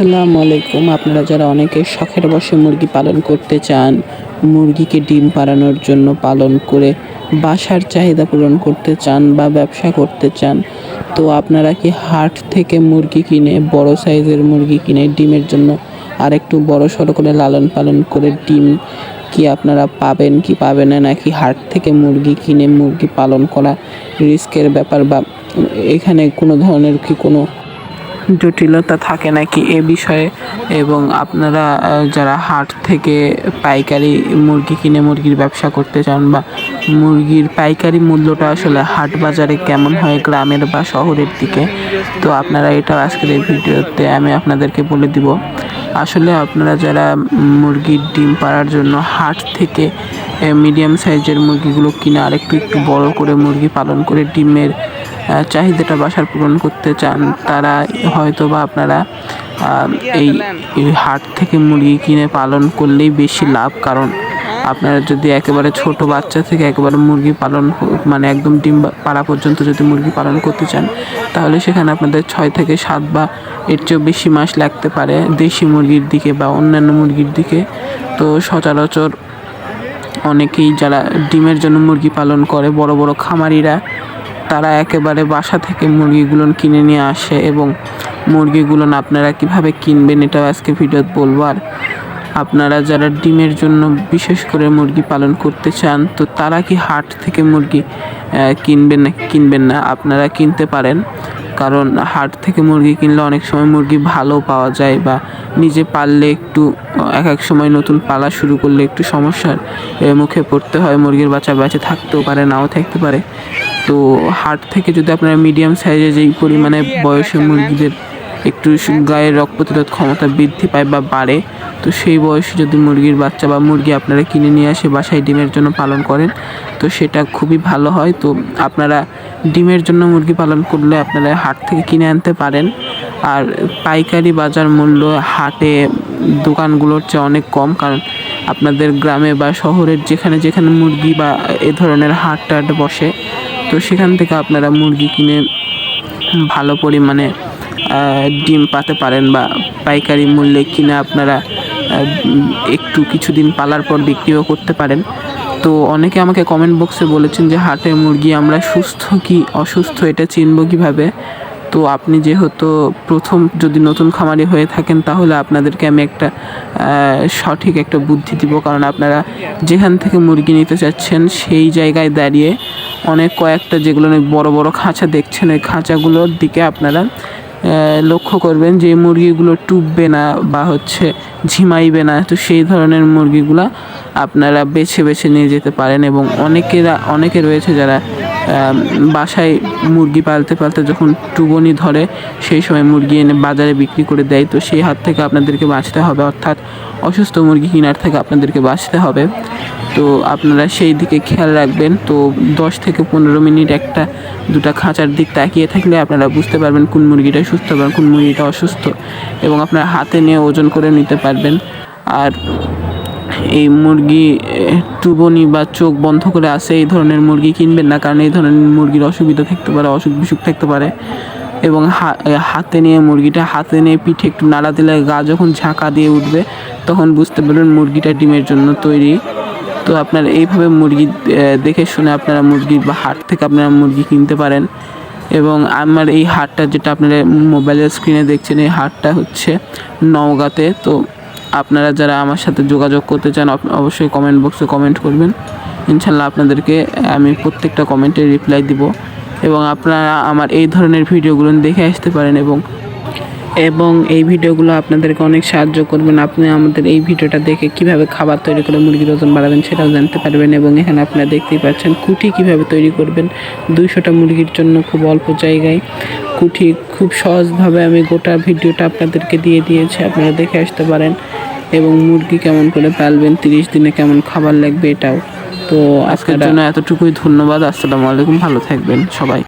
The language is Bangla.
আসসালামু আলাইকুম। আপনারা যারা অনেকে শখের বসে মুরগি পালন করতে চান, মুরগিকে ডিম পাড়ানোর জন্য পালন করে বাসার চাহিদা পূরণ করতে চান বা ব্যবসা করতে চান, তো আপনারা কি হাট থেকে মুরগি কিনে, বড় সাইজের মুরগি কিনে ডিমের জন্য আর একটু বড় সড়ো করে লালন পালন করে ডিম কি আপনারা পাবেন, কি পাবেন না, নাকি হাট থেকে মুরগি কিনে মুরগি পালন করা রিস্কের ব্যাপার বা এখানে কোনো ধরনের কি কোনো জটিলতা থাকে নাকি এ বিষয়ে? এবং আপনারা যারা হাট থেকে পাইকারি মুরগি কিনে মুরগির ব্যবসা করতে চান বা মুরগির পাইকারি মূল্যটা আসলে হাট বাজারে কেমন হয় গ্রামের বা শহরের দিকে, তো আপনারা এটা আজকের এই ভিডিওতে আমি আপনাদেরকে বলে দিব। আসলে আপনারা যারা মুরগির ডিম পাড়ার জন্য হাট থেকে মিডিয়াম সাইজের মুরগিগুলো কিনে আরেকটু, একটু বড় করে মুরগি পালন করে ডিমের চাহিদাটা বাসার পূরণ করতে চান, তারা হয়তো বা আপনারা এই হাট থেকে মুরগি কিনে পালন করলেই বেশি লাভ, কারণ আপনারা যদি একেবারে ছোট বাচ্চা থেকে একেবারে মুরগি পালন মানে একদম ডিম পাড়া পর্যন্ত যদি মুরগি পালন করতে চান, তাহলে সেখানে আপনাদের ছয় থেকে সাত বা এর চেয়েও বেশি মাস লাগতে পারে দেশি মুরগির দিকে বা অন্যান্য মুরগির দিকে। তো সচরাচর অনেকেই যারা ডিমের জন্য মুরগি পালন করে, বড় বড় খামারিরা তারা একেবারে বাসা থেকে মুরগিগুলো কিনে নিয়ে আসে এবং মুরগিগুলো আপনারা কীভাবে কিনবেন এটাও আজকে ভিডিওত বলব। আর আপনারা যারা ডিমের জন্য বিশেষ করে মুরগি পালন করতে চান, তো তারা কি হাট থেকে মুরগি কিনবেন না কিনবেন না, আপনারা কিনতে পারেন। কারণ হাট থেকে মুরগি কিনলে অনেক সময় মুরগি ভালো পাওয়া যায় বা নিজে পাললে একটু এক এক সময় নতুন পালা শুরু করলে একটু সমস্যার মুখে পড়তে হয়, মুরগির বাচ্চা বেঁচে থাকতেও পারে, নাও থাকতে পারে। তো হাট থেকে যদি আপনারা মিডিয়াম সাইজে যেই পরিমাণে বয়সী মুরগিদের একটু গায়ের রোগ প্রতিরোধ ক্ষমতা বৃদ্ধি পায় বা বাড়ে তো সেই বয়সে যদি মুরগির বাচ্চা বা মুরগি আপনারা কিনে নিয়ে আসে বাসায় ডিমের জন্য পালন করেন তো সেটা খুবই ভালো হয়। তো আপনারা ডিমের জন্য মুরগি পালন করলে আপনারা হাট থেকে কিনে আনতে পারেন। আর পাইকারি বাজার মূল্য হাটে দোকানগুলোর চেয়ে অনেক কম কারণ আপনাদের গ্রামে বা শহরের যেখানে যেখানে মুরগি বা এ ধরনের হাট টাট বসে তো সেখান থেকে আপনারা মুরগি কিনে ভালো পরিমাণে ডিম পাতে পারেন বা পাইকারি মূল্যে কিনে আপনারা একটু কিছুদিন পালার পর বিক্রিও করতে পারেন। তো অনেকে আমাকে কমেন্ট বক্সে বলেছেন যে হাটে মুরগি আমরা সুস্থ কি অসুস্থ এটা চিনব কীভাবে? তো আপনি যেহেতু প্রথম যদি নতুন খামারি হয়ে থাকেন, তাহলে আপনাদেরকে আমি একটা সঠিক একটা বুদ্ধি দিব। কারণ আপনারা যেখান থেকে মুরগি নিতে চাচ্ছেন সেই জায়গায় দাঁড়িয়ে অনেক কয়েকটা যেগুলো অনেক বড় বড় খাঁচা দেখছেন, ওই খাঁচাগুলোর দিকে আপনারা লক্ষ্য করবেন যে মুরগিগুলো টুববে না বা হচ্ছে ঝিমাইবে না। তো সেই ধরনের মুরগিগুলো আপনারা বেছে বেছে নিয়ে যেতে পারেন এবং অনেকেরা, অনেকে রয়েছে যারা বাসায় মুরগি পালতে পালতে যখন টুবনি ধরে, সেই সময় মুরগি এনে বাজারে বিক্রি করে দেয়। তো সেই হাত থেকে আপনাদেরকে বাঁচতে হবে, অর্থাৎ অসুস্থ মুরগি কেনার থেকে আপনাদেরকে বাঁচতে হবে। তো আপনারা সেই দিকে খেয়াল রাখবেন। তো দশ থেকে পনেরো মিনিট একটা দুটা খাঁচার দিক তাকিয়ে থাকলে আপনারা বুঝতে পারবেন কোন মুরগিটা সুস্থ বা কোন মুরগিটা অসুস্থ এবং আপনারা হাতে নিয়ে ওজন করে নিতে পারবেন। আর এই মুরগি টুবনি বা চোখ বন্ধ করে আসে এই ধরনের মুরগি কিনবেন না, কারণ এই ধরনের মুরগির অসুবিধা থাকতে পারে, অসুখ বিসুখ থাকতে পারে। এবং হাতে নিয়ে মুরগিটা, হাতে নিয়ে পিঠে একটু নাড়া দিলে গা যখন ঝাঁকা দিয়ে উঠবে, তখন বুঝতে পারবেন মুরগিটা ডিমের জন্য তৈরি। তো আপনারা এইভাবে মুরগি দেখে শুনে আপনারা মুরগি বা হাট থেকে আপনারা মুরগি কিনতে পারেন। এবং আমার এই হাটটা যেটা আপনারা মোবাইলের স্ক্রিনে দেখছেন, এই হাটটা হচ্ছে নওগাঁতে। তো আপনারা যারা আমার সাথে যোগাযোগ করতে চান অবশ্যই কমেন্ট বক্সে কমেন্ট করবেন। ইনশাল্লাহ আপনাদেরকে, আমি প্রত্যেকটা কমেন্টে রিপ্লাই দিব। এবং আপনারা আমার এই ধরনের ভিডিওগুলো দেখে আসতে পারেন এবং এবং এই ভিডিওগুলো আপনাদেরকে অনেক সাহায্য করবেন। আপনি আমাদের এই ভিডিওটা দেখে কীভাবে খাবার তৈরি করে মুরগির ওজন বাড়াবেন সেটাও জানতে পারবেন এবং এখানে আপনারা দেখতেই পাচ্ছেন কুটি কীভাবে তৈরি করবেন। দুইশোটা মুরগির জন্য খুব অল্প জায়গায় কুঠি খুব সহজভাবে আমি গোটা ভিডিওটা আপনাদেরকে দিয়ে দিয়েছি। আপনারা দেখে আসতে পারেন। এবং মুরগি কেমন করে পালবেন তিরিশ দিনে কেমন খাবার লাগবে এটাও। তো আজকের জন্য এতটুকুই ধন্যবাদ আসসালামু আলাইকুম ভালো থাকবেন সবাই।